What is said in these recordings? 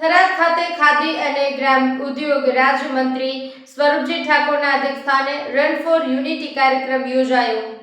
થરાદ ખાતે ખાદી અને ગ્રામ ઉદ્યોગ રાજ્યમંત્રી સ્વરૂપજી ઠાકોરના અધ્યક્ષસ્થાને રન ફોર યુનિટી કાર્યક્રમ યોજાયો.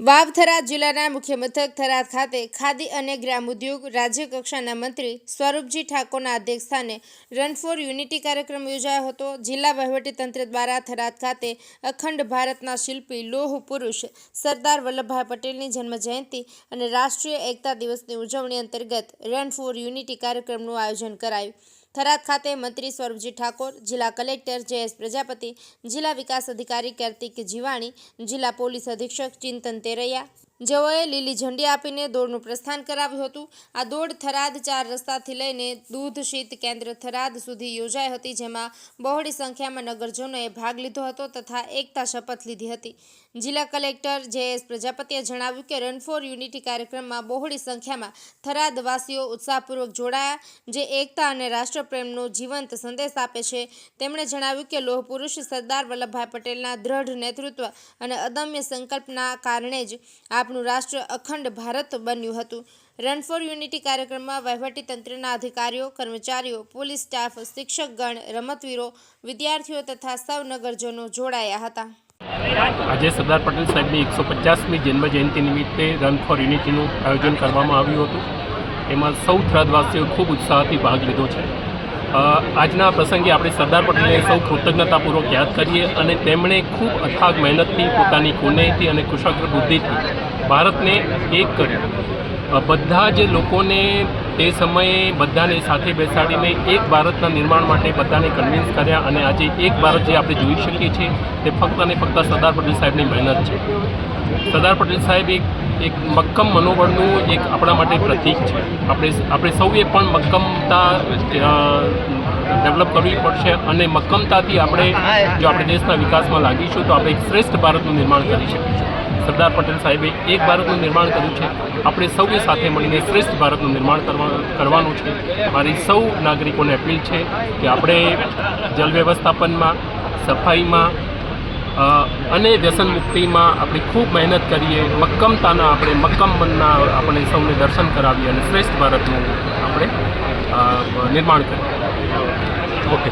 વાવ થરાદ જિલ્લાના મુખ્ય મથક થરાદ ખાતે ખાદી અને ગ્રામ ઉદ્યોગ રાજ્ય કક્ષાના મંત્રી સ્વરૂપજી ઠાકોરના અધ્યક્ષસ્થાને રન ફોર યુનિટી કાર્યક્રમ યોજાયો હતો. જિલ્લા વહીવટીતંત્ર દ્વારા થરાદ ખાતે અખંડ ભારતના શિલ્પી લોહ પુરુષ સરદાર વલ્લભભાઈ પટેલની જન્મજયંતિ અને રાષ્ટ્રીય એકતા દિવસની ઉજવણી અંતર્ગત રન ફોર યુનિટી કાર્યક્રમનું આયોજન કરાયું. થરાદ ખાતે મંત્રી સ્વરૂપજી ઠાકોર, જિલ્લા કલેક્ટર જે પ્રજાપતિ, જિલ્લા વિકાસ અધિકારી કાર્તિક જીવાણી, જિલ્લા પોલીસ અધિક્ષક ચિંતન તેરૈયા જેઓએ લીલી ઝંડી આપીને દોડનું પ્રસ્થાન કરાવ્યું હતું. આ દોડ થરાદ ચાર રસ્તાથી લઈને દૂધ શીત કેન્દ્ર થરાદ સુધી યોજાઈ હતી, જેમાં બહોળી સંખ્યામાં નગરજનોએ ભાગ લીધો હતો તથા એકતા શપથ લીધી હતી. જિલ્લા કલેક્ટર જે એસ પ્રજાપતિએ જણાવ્યું કે રન ફોર યુનિટી કાર્યક્રમમાં બહોળી સંખ્યામાં થરાદવાસીઓ ઉત્સાહપૂર્વક જોડાયા. જે એકતા અને રાષ્ટ્રપ્રેમનો જીવંત સંદેશ આપે છે, તેમણે જણાવ્યું કે લોહ પુરુષ સરદાર વલ્લભભાઈ પટેલના દ્રઢ નેતૃત્વ અને અદમ્ય સંકલ્પના કારણે જ આપણું રાષ્ટ્ર અખંડ ભારત બન્યું હતું. રન ફોર યુનિટી કાર્યક્રમમાં વહીવટીતંત્રના અધિકારીઓ, કર્મચારીઓ, પોલીસ સ્ટાફ, શિક્ષકગણ, રમતવીરો, વિદ્યાર્થીઓ તથા સૌ નગરજનો જોડાયા હતા. આજે સરદાર પટેલ સાહેબની એકસો પચાસમી જન્મજયંતિ નિમિત્તે રન ફોર યુનિટીનું આયોજન કરવામાં આવ્યું હતું. એમાં સૌ થરાદવાસીઓએ ખૂબ ઉત્સાહથી ભાગ લીધો છે. આજના પ્રસંગે આપણે સરદાર પટેલને સૌ કૃતજ્ઞતાપૂર્વક યાદ કરીએ અને તેમણે ખૂબ અથાગ મહેનતથી પોતાની કુનેહથી અને કુશાગ્ર બુદ્ધિથી ભારતને એક કર્યું. બધા જ લોકોને તે સમયે બધાને સાથે બેસાડીને એક ભારતના નિર્માણ માટે બધાને કન્વિન્સ કર્યા અને આજે એક ભારત જે આપણે જોઈ શકીએ છીએ તે ફક્ત અને ફક્ત સરદાર પટેલ સાહેબની મહેનત છે. સરદાર પટેલ સાહેબ એક એક મક્કમ મનોબળનું એક આપણા માટે પ્રતીક છે. આપણે આપણે સૌએ પણ મક્કમતા ડેવલપ કરવી પડશે અને મક્કમતાથી આપણે જો આપણે દેશના વિકાસમાં લાગીશું તો આપણે એક શ્રેષ્ઠ ભારતનું નિર્માણ કરી શકીશું. સરદાર પટેલ સાહેબે એક ભારતનું નિર્માણ કર્યું છે. આપણે સૌએ સાથે મળીને શ્રેષ્ઠ ભારતનું નિર્માણ કરવા, કરવાનું છે. મારી સૌ નાગરિકોને અપીલ છે કે આપણે જલ વ્યવસ્થાપનમાં, સફાઈમાં અને વ્યસન મુક્તિમાં આપણે ખૂબ મહેનત કરીએ. મક્કમતાના આપણે મક્કમ મનના આપણે સૌને દર્શન કરાવીએ અને શ્રેષ્ઠ ભારતનું આપણે નિર્માણ કરીએ. ઓકે